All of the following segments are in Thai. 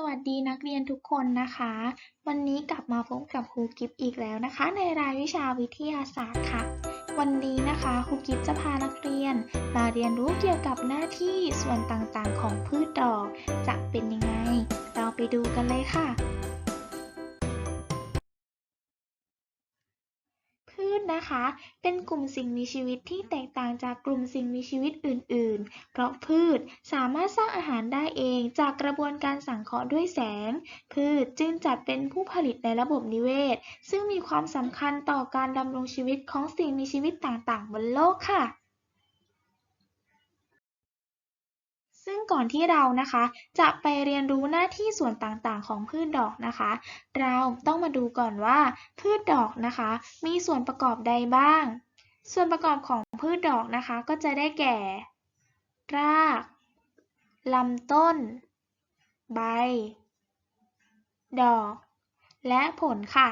สวัสดีนักเรียนทุกคนนะคะ วันนี้กลับมาพบกับครูกิฟอีกแล้วนะคะ ในรายวิชาวิทยาศาสตร์ค่ะ วันนี้นะคะครูกิฟจะพานักเรียน มาเรียนรู้เกี่ยวกับหน้าที่ส่วนต่างๆของพืชดอก จะเป็นยังไง เราไปดูกันเลยค่ะ นะคะ เป็นกลุ่มสิ่งมีชีวิตที่แตกต่างจากกลุ่มสิ่งมีชีวิตอื่น ๆ เพราะพืชสามารถสร้างอาหารได้เองจากกระบวนการสังเคราะห์ด้วยแสง พืชจึงจัดเป็นผู้ผลิตในระบบนิเวศ ซึ่งมีความสำคัญต่อการดำรงชีวิตของสิ่งมีชีวิตต่าง ๆ บนโลกค่ะ ซึ่งก่อนที่เรานะคะ จะไปเรียนรู้หน้าที่ส่วนต่างๆ ของพืชดอกนะคะ เราต้องมาดูก่อนว่าพืชดอกนะคะ มีส่วนประกอบใดบ้าง ส่วนประกอบของพืชดอกนะคะ ก็จะได้แก่ รากลำต้น ใบ ดอก และผลค่ะ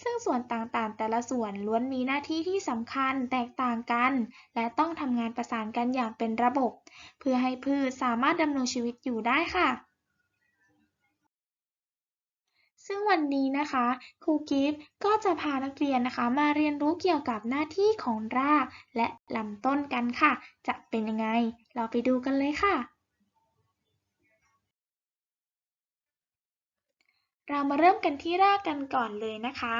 ซึ่งส่วนต่างๆ แต่ละส่วนล้วนมีหน้าที่ที่สำคัญแตกต่างกัน และต้องทำงานประสานกันอย่างเป็นระบบ เพื่อให้พืชสามารถดำรงชีวิตอยู่ได้ค่ะ ซึ่งวันนี้นะคะครูกิฟต์ก็จะพานักเรียนนะคะ มาเรียนรู้เกี่ยวกับหน้าที่ของรากและลำต้นกันค่ะ จะเป็นยังไง เราไปดูกันเลยค่ะ เรามาเริ่มกันที่รากกันก่อนเลยนะคะ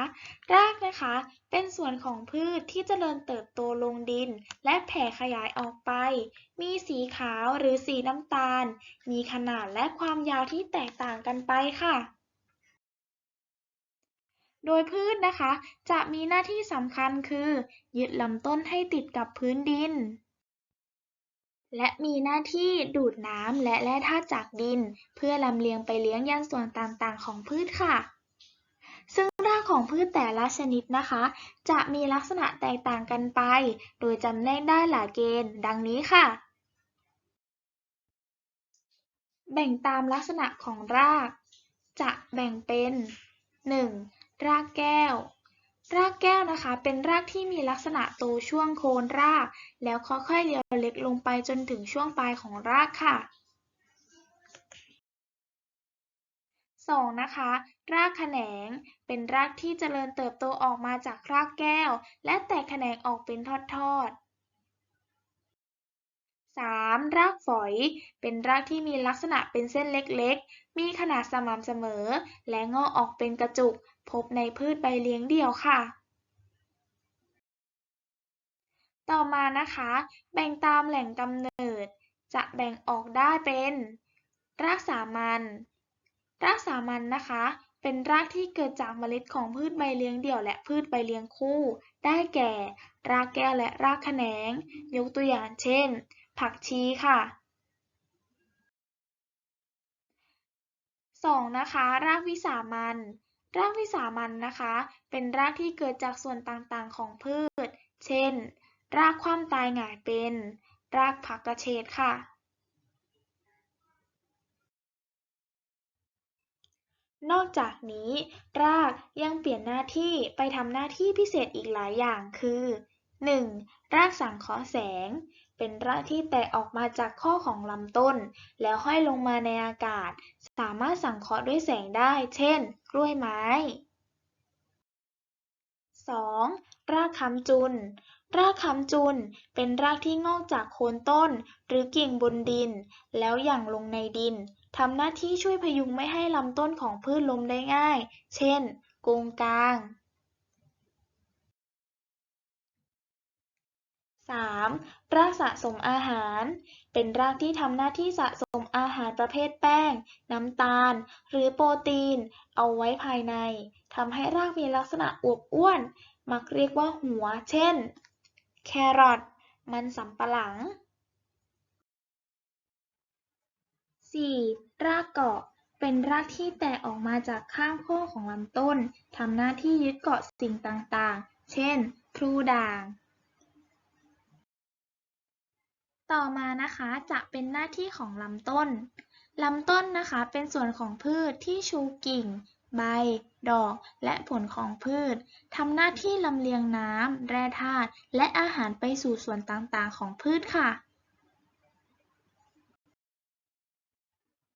รากนะคะ เป็นส่วนของพืชที่เจริญเติบโตลงดิน และแผ่ขยายออกไป มีสีขาวหรือสีน้ำตาล มีขนาดและความยาวที่แตกต่างกันไปค่ะ โดยพืชนะคะ จะมีหน้าที่สำคัญคือ ยึดลำต้นให้ติดกับพื้นดิน และมีหน้าที่ดูดน้ำและแร่ธาตุจากดิน เพื่อลำเลียงไปเลี้ยงยังส่วนต่างๆ ของพืชค่ะ ซึ่งรากของพืชแต่ละชนิดนะคะ จะมีลักษณะแตกต่างกันไป โดยจำแนกได้หลายเกณฑ์ ดังนี้ค่ะ แบ่งตามลักษณะของราก จะแบ่งเป็น 1. รากแก้ว รากแก้วนะคะ เป็นรากที่มีลักษณะโตช่วงโคนราก แล้วค่อยๆเรียวเล็กลงไปจนถึงช่วงปลายของรากค่ะ 2. นะคะ รากแขนง เป็นรากที่เจริญเติบโตออกมาจากรากแก้ว และแตกแขนงออกเป็นทอดๆ 3. รากฝอย เป็นรากที่มีลักษณะเป็นเส้นเล็กๆ มีขนาดสม่ำเสมอ และงอกออกเป็นกระจุก พบในพืชใบเลี้ยงเดี่ยวค่ะ ต่อมานะคะ แบ่งตามแหล่งกำเนิด จะแบ่งออกได้เป็น รากสามัญ รากสามัญนะคะ เป็นรากที่เกิดจากเมล็ดของพืชใบเลี้ยงเดี่ยวและพืชใบเลี้ยงคู่ ได้แก่ รากแก้วและรากแขนง ยกตัวอย่างเช่น ผักชีค่ะ 2. นะคะ รากวิสามัญรากวิสามัญนะคะ เป็นรากที่เกิดจากส่วนต่างๆของพืช เช่น รากคว่ำตายหงายเป็น รากผักกระเฉดค่ะ นอกจากนี้ รากยังเปลี่ยนหน้าที่ไปทำหน้าที่พิเศษอีกหลายอย่างคือ 1. รากสังเคราะห์แสง เป็นรากที่แตกออกมาจากข้อของลำต้น แล้วห้อยลงมาในอากาศ สามารถสังเคราะห์ด้วยแสงได้ เช่น กล้วยไม้ 2. รากคำจุน รากคำจุนเป็นรากที่งอกจากโคนต้น หรือกิ่งบนดิน แล้วหยั่งลงในดินทำหน้าที่ช่วยพยุงไม่ให้ลำต้นของพืชล้มได้ง่าย เช่น โกงกาง 3. รากสะสมอาหาร เป็นรากที่ทำหน้าที่สะสมอาหารประเภทแป้ง น้ำตาล หรือโปรตีน เอาไว้ภายในทำให้รากมีลักษณะอวบอ้วน มักเรียกว่าหัว เช่น แครอท มันสำปะหลัง 4. รากเกาะ เป็นรากที่แตกออกมาจากข้างโคนของลำต้นทำหน้าที่ยึดเกาะสิ่งต่างๆ เช่น พลูด่าง ต่อมานะคะจะเป็นหน้าที่ของลำต้น ลำต้นนะคะเป็นส่วนของพืชที่ชูกิ่ง ใบ ดอก และผลของพืชทำหน้าที่ลำเลียงน้ำแร่ธาตุและอาหารไปสู่ส่วนต่างๆ ของพืชค่ะ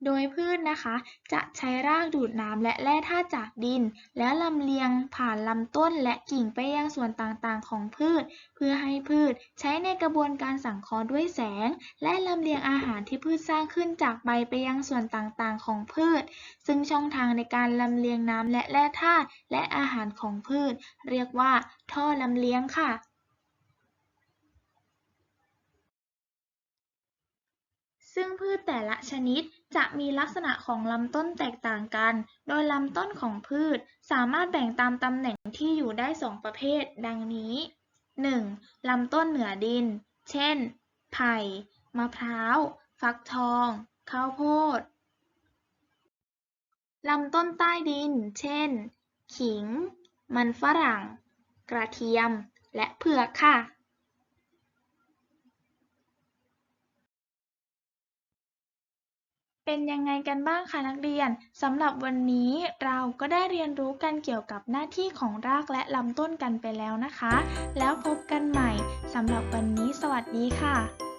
โดยพืชนะคะ จะใช้รากดูดน้ำและแร่ธาตุจากดิน แล้วลำเลียงผ่านลำต้นและกิ่งไปยังส่วนต่างๆ ของพืช เพื่อให้พืชใช้ในกระบวนการสังเคราะห์ด้วยแสง และลำเลียงอาหารที่พืชสร้างขึ้นจากใบไปยังส่วนต่างๆ ของพืช ซึ่งช่องทางในการลำเลียงน้ำและแร่ธาตุและอาหารของพืช เรียกว่า ท่อลำเลียงค่ะซึ่งพืชแต่ละชนิด จะมีลักษณะของลำต้นแตกต่างกัน โดยลำต้นของพืชสามารถแบ่งตามตำแหน่งที่อยู่ได้สองประเภท ดังนี้ 1. ลำต้นเหนือดิน เช่น ไผ่ มะพร้าว ฟักทอง ข้าวโพด ลำต้นใต้ดิน เช่น ขิง มันฝรั่ง กระเทียม และเผือกค่ะ เป็นยังไงกันบ้างคะนักเรียน สำหรับวันนี้เราก็ได้เรียนรู้กันเกี่ยวกับหน้าที่ของรากและลำต้นกันไปแล้วนะคะ แล้วพบกันใหม่สำหรับวันนี้สวัสดีค่ะ